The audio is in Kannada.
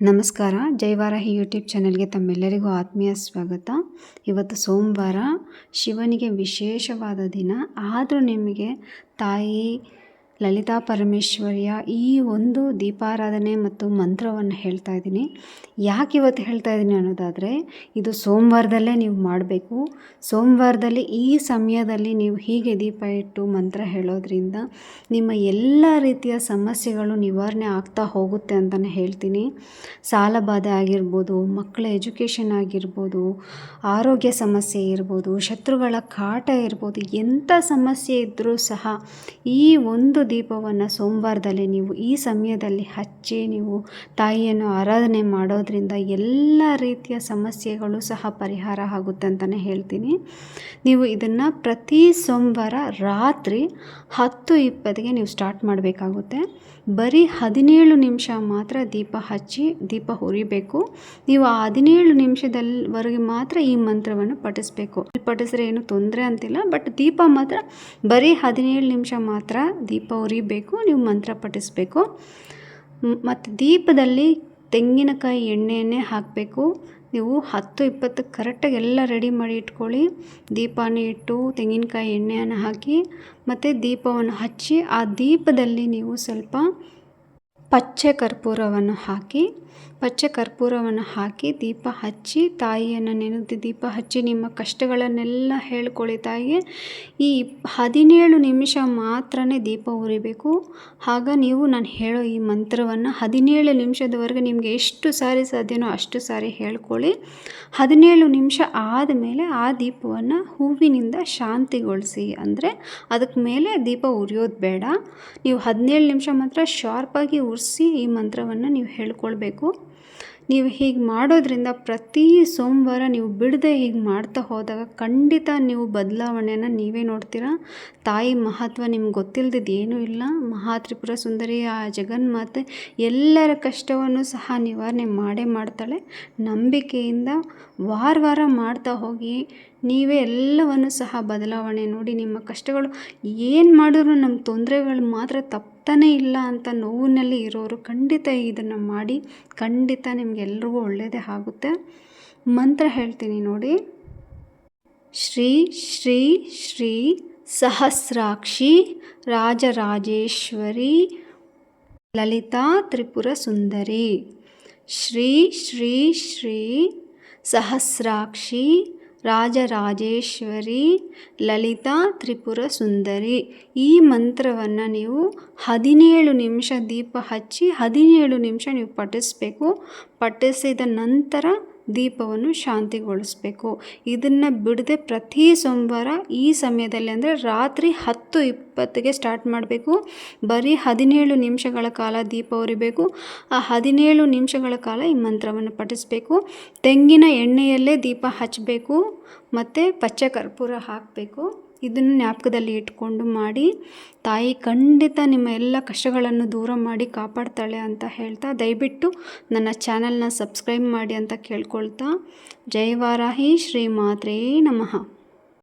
ನಮಸ್ಕಾರ. ಜೈವಾರಾಹಿ ಯೂಟ್ಯೂಬ್ ಚಾನಲ್ಗೆ ತಮ್ಮೆಲ್ಲರಿಗೂ ಆತ್ಮೀಯ ಸ್ವಾಗತ. ಇವತ್ತು ಸೋಮವಾರ ಶಿವನಿಗೆ ವಿಶೇಷವಾದ ದಿನ. ಆದರೂ ನಿಮಗೆ ತಾಯಿ ಲಲಿತಾ ಪರಮೇಶ್ವರಿಯ ಈ ಒಂದು ದೀಪಾರಾಧನೆ ಮತ್ತು ಮಂತ್ರವನ್ನು ಹೇಳ್ತಾ ಇದ್ದೀನಿ. ಯಾಕೆ ಇವತ್ತು ಹೇಳ್ತಾ ಇದ್ದೀನಿ ಅನ್ನೋದಾದರೆ, ಇದು ಸೋಮವಾರದಲ್ಲೇ ನೀವು ಮಾಡಬೇಕು. ಸೋಮವಾರದಲ್ಲಿ ಈ ಸಮಯದಲ್ಲಿ ನೀವು ಹೀಗೆ ದೀಪ ಇಟ್ಟು ಮಂತ್ರ ಹೇಳೋದ್ರಿಂದ ನಿಮ್ಮ ಎಲ್ಲ ರೀತಿಯ ಸಮಸ್ಯೆಗಳು ನಿವಾರಣೆ ಆಗ್ತಾ ಹೋಗುತ್ತೆ ಅಂತಲೇ ಹೇಳ್ತೀನಿ. ಸಾಲ ಬಾಧೆ ಆಗಿರ್ಬೋದು, ಮಕ್ಕಳ ಎಜುಕೇಷನ್ ಆಗಿರ್ಬೋದು, ಆರೋಗ್ಯ ಸಮಸ್ಯೆ ಇರ್ಬೋದು, ಶತ್ರುಗಳ ಕಾಟ ಇರ್ಬೋದು, ಎಂಥ ಸಮಸ್ಯೆ ಇದ್ದರೂ ಸಹ ಈ ಒಂದು ದೀಪವನ್ನು ಸೋಮವಾರದಲ್ಲಿ ನೀವು ಈ ಸಮಯದಲ್ಲಿ ಹಚ್ಚಿ, ನೀವು ತಾಯಿಯನ್ನು ಆರಾಧನೆ ಮಾಡೋದ್ರಿಂದ ಎಲ್ಲ ರೀತಿಯ ಸಮಸ್ಯೆಗಳು ಸಹ ಪರಿಹಾರ ಆಗುತ್ತೆ ಅಂತಲೇ ಹೇಳ್ತೀನಿ. ನೀವು ಇದನ್ನು ಪ್ರತಿ ಸೋಮವಾರ ರಾತ್ರಿ ಹತ್ತು ಇಪ್ಪತ್ತಿಗೆ ನೀವು ಸ್ಟಾರ್ಟ್ ಮಾಡಬೇಕಾಗುತ್ತೆ. ಬರೀ ಹದಿನೇಳು ನಿಮಿಷ ಮಾತ್ರ ದೀಪ ಹಚ್ಚಿ ದೀಪ ಹುರಿಬೇಕು. ನೀವು ಆ ಹದಿನೇಳು ನಿಮಿಷದಲ್ಲಿವರೆಗೆ ಮಾತ್ರ ಈ ಮಂತ್ರವನ್ನು ಪಠಿಸ್ಬೇಕು. ಪಠಿಸಿದ್ರೆ ಏನು ತೊಂದರೆ ಅಂತಿಲ್ಲ ಬಟ್ ದೀಪ ಮಾತ್ರ ಬರೀ ಹದಿನೇಳು ನಿಮಿಷ ಮಾತ್ರ ದೀಪ ಉರಿಬೇಕು ನೀವು ಮಂತ್ರ ಪಠಿಸಬೇಕು. ಮತ್ತು ದೀಪದಲ್ಲಿ ತೆಂಗಿನಕಾಯಿ ಎಣ್ಣೆಯನ್ನೇ ಹಾಕಬೇಕು. ನೀವು ಹತ್ತು ಇಪ್ಪತ್ತು ಕರೆಕ್ಟಾಗಿ ಎಲ್ಲ ರೆಡಿ ಮಾಡಿ ಇಟ್ಕೊಳ್ಳಿ. ದೀಪಾನ ಇಟ್ಟು ತೆಂಗಿನಕಾಯಿ ಎಣ್ಣೆಯನ್ನು ಹಾಕಿ, ಮತ್ತು ದೀಪವನ್ನು ಹಚ್ಚಿ, ಆ ದೀಪದಲ್ಲಿ ನೀವು ಸ್ವಲ್ಪ ಪಚ್ಚೆ ಕರ್ಪೂರವನ್ನು ಹಾಕಿ, ಪಚ್ಚೆ ಕರ್ಪೂರವನ್ನು ಹಾಕಿ ದೀಪ ಹಚ್ಚಿ, ತಾಯಿಯನ್ನು ನೆನೆದು ದೀಪ ಹಚ್ಚಿ, ನಿಮ್ಮ ಕಷ್ಟಗಳನ್ನೆಲ್ಲ ಹೇಳ್ಕೊಳ್ಳಿ ತಾಯಿಗೆ. ಈ ಹದಿನೇಳು ನಿಮಿಷ ಮಾತ್ರ ದೀಪ ಉರಿಬೇಕು. ಆಗ ನೀವು ನಾನು ಹೇಳೋ ಈ ಮಂತ್ರವನ್ನು ಹದಿನೇಳು ನಿಮಿಷದವರೆಗೆ ನಿಮಗೆ ಎಷ್ಟು ಸಾರಿ ಸಾಧ್ಯನೋ ಅಷ್ಟು ಸಾರಿ ಹೇಳ್ಕೊಳ್ಳಿ. ಹದಿನೇಳು ನಿಮಿಷ ಆದಮೇಲೆ ಆ ದೀಪವನ್ನು ಹೂವಿನಿಂದ ಶಾಂತಿಗೊಳಿಸಿ. ಅಂದರೆ ಅದಕ್ಕೆ ಮೇಲೆ ದೀಪ ಉರಿಯೋದು ಬೇಡ. ನೀವು ಹದಿನೇಳು ನಿಮಿಷ ಮಾತ್ರ ಶಾರ್ಪಾಗಿ ಉರಿಸಿ ಈ ಮಂತ್ರವನ್ನು ನೀವು ಹೇಳ್ಕೊಳ್ಬೇಕು. ನೀವು ಹೀಗೆ ಮಾಡೋದ್ರಿಂದ ಪ್ರತಿ ಸೋಮವಾರ ನೀವು ಬಿಡದೆ ಹೀಗೆ ಮಾಡ್ತಾ ಹೋದಾಗ ಖಂಡಿತ ನೀವು ಬದಲಾವಣೆಯನ್ನು ನೀವೇ ನೋಡ್ತೀರಾ? ತಾಯಿ ಮಹತ್ವ ನಿಮ್ಗೆ ಗೊತ್ತಿಲ್ಲದಿದ್ದು ಏನೂ ಇಲ್ಲ. ಮಹಾತ್ರಿಪುರ ಸುಂದರಿ ಆ ಜಗನ್ಮಾತೆ ಎಲ್ಲರ ಕಷ್ಟವನ್ನು ಸಹ ನಿವಾರಣೆ ಮಾಡೇ ಮಾಡ್ತಾಳೆ. ನಂಬಿಕೆಯಿಂದ ವಾರ ವಾರ ಮಾಡ್ತಾ ಹೋಗಿ ನೀವೇ ಎಲ್ಲವನ್ನು ಸಹ ಬದಲಾವಣೆ ನೋಡಿ ನಿಮ್ಮ ಕಷ್ಟಗಳು ಏನು ಮಾಡಿದ್ರು ನಮ್ಮ ತೊಂದರೆಗಳು ಮಾತ್ರ ತಪ್ತಾನೇ ಇಲ್ಲ ಅಂತ ನೋವಿನಲ್ಲಿ ಇರೋರು ಖಂಡಿತ ಇದನ್ನು ಮಾಡಿ, ಖಂಡಿತ ನಿಮಗೆಲ್ರಿಗೂ ಒಳ್ಳೆಯದೇ ಆಗುತ್ತೆ. ಮಂತ್ರ ಹೇಳ್ತೀನಿ ನೋಡಿ. ಶ್ರೀ ಶ್ರೀ ಶ್ರೀ ಸಹಸ್ರಾಕ್ಷಿ ರಾಜರಾಜೇಶ್ವರಿ ಲಲಿತಾ ತ್ರಿಪುರ ಸುಂದರಿ. ಶ್ರೀ ಶ್ರೀ ಶ್ರೀ ಸಹಸ್ರಾಕ್ಷಿ ರಾಜರಾಜೇಶ್ವರಿ, ಲಲಿತಾ ತ್ರಿಪುರ ಸುಂದರಿ ಈ ಮಂತ್ರವನ್ನು ನೀವು ಹದಿನೇಳು ನಿಮಿಷ ದೀಪ ಹಚ್ಚಿ ಹದಿನೇಳು ನಿಮಿಷ ನೀವು ಪಠಿಸಬೇಕು. ಪಠಿಸಿದ ನಂತರ ದೀಪವನ್ನು ಶಾಂತಿಗೊಳಿಸ್ಬೇಕು. ಇದನ್ನು ಬಿಡದೆ ಪ್ರತಿ ಸೋಮವಾರ ಈ ಸಮಯದಲ್ಲಿ ಅಂದರೆ ರಾತ್ರಿ ಹತ್ತು ಇಪ್ಪತ್ತಿಗೆ ಸ್ಟಾರ್ಟ್ ಮಾಡಬೇಕು. ಬರೀ ಹದಿನೇಳು ನಿಮಿಷಗಳ ಕಾಲ ದೀಪ ಉರಿಬೇಕು ಆ ಹದಿನೇಳು ನಿಮಿಷಗಳ ಕಾಲ ಈ ಮಂತ್ರವನ್ನು ಪಠಿಸಬೇಕು. ತೆಂಗಿನ ಎಣ್ಣೆಯಲ್ಲೇ ದೀಪ ಹಚ್ಚಬೇಕು ಮತ್ತು ಪಚ್ಚೆ ಕರ್ಪೂರ ಹಾಕಬೇಕು. ಇದನ್ನು ಜ್ಞಾಪಕದಲ್ಲಿ ಇಟ್ಕೊಂಡು ಮಾಡಿ, ತಾಯಿ ಖಂಡಿತ ನಿಮ್ಮ ಎಲ್ಲ ಕಷ್ಟಗಳನ್ನು ದೂರ ಮಾಡಿ ಕಾಪಾಡ್ತಾಳೆ ಅಂತ ಹೇಳ್ತಾ, ದಯವಿಟ್ಟು ನನ್ನ ಚಾನಲ್ನ ಸಬ್ಸ್ಕ್ರೈಬ್ ಮಾಡಿ ಅಂತ ಕೇಳ್ಕೊಳ್ತಾ, ಜೈ ವಾರಾಹಿ, ಶ್ರೀ ಮಾತ್ರೇ ನಮಃ.